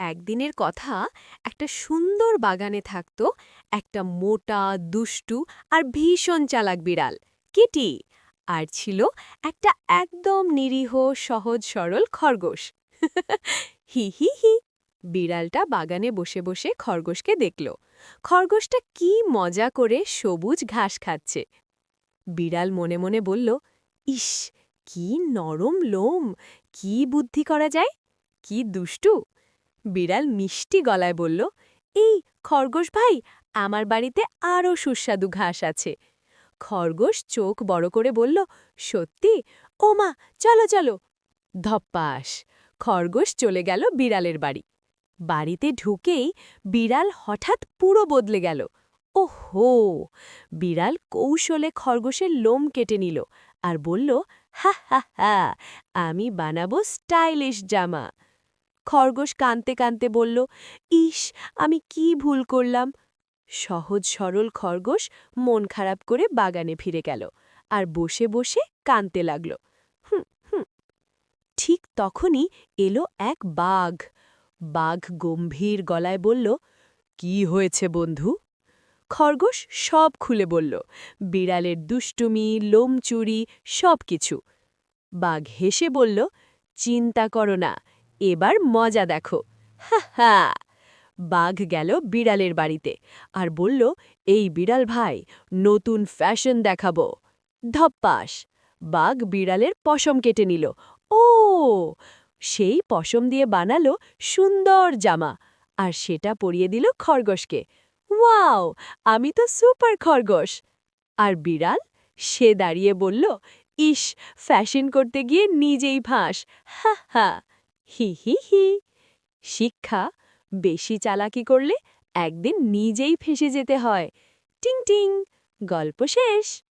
একদিনের কথা একটা সুন্দর বাগানে থাকত একটা মোটা, দুষ্টু আর ভীষণ চালাক বিড়াল, কিটি, আর ছিল একটা একদম নিরীহ, সহজ, সরল খরগোশ। হি হি হি, বিড়ালটা বাগানে বসে বসে খরগোশকে দেখল। খরগোশটা কি মজা করে সবুজ ঘাস খাচ্ছে। বিড়াল মনে মনে বলল, ইস, কি নরম লোম, কি বুদ্ধি করা যায়, কি দুষ্টু। বিড়াল মিষ্টি গলায় বলল, এই খরগোশ ভাই, আমার বাড়িতে আরও সুস্বাদু ঘাস আছে। খরগোশ চোখ বড় করে বলল, সত্যি? ও মা, চলো চলো। ধপ্পাস, খরগোশ চলে গেল বিড়ালের বাড়ি। বাড়িতে ঢুকেই বিড়াল হঠাৎ পুরো বদলে গেল। ওহো! বিড়াল কৌশলে খরগোশের লোম কেটে নিল আর বলল, হা হা হা, আমি বানাবো স্টাইলিশ জামা। খরগোশ কানতে কানতে বলল, ইস, আমি কি ভুল করলাম? সহজ সরল খরগোশ মন খারাপ করে বাগানে ফিরে গেল আর বসে বসে কানতে লাগল। হুম হুম। ঠিক তখনই এলো এক বাঘ। বাঘ গম্ভীর গলায় বলল, কি হয়েছে বন্ধু? খরগোশ সব খুলে বলল, বিড়ালের দুষ্টুমি, লোমচুরি সব কিছু বাঘ হেসে বলল, চিন্তা করো না এবার মজা দেখো। হা বাঘ গেল বিড়ালের বাড়িতে আর বলল, এই বিড়াল ভাই, নতুন ফ্যাশন দেখাবো। ধপ্পাস। বাঘ বিড়ালের পশম কেটে নিল। ও! সেই পশম দিয়ে বানালো সুন্দর জামা আর সেটা পরিয়ে দিল খরগোশকে। ওয়াও! আমি তো সুপার খরগোশ। আর বিড়াল সে দাঁড়িয়ে বলল, ইস, ফ্যাশন করতে গিয়ে নিজেই ফাঁস। হা হা হি হি হি। শিক্ষা, বেশি চালাকি করলে একদিন নিজেই ফেসে যেতে হয়। টিং টিং। গল্প শেষ।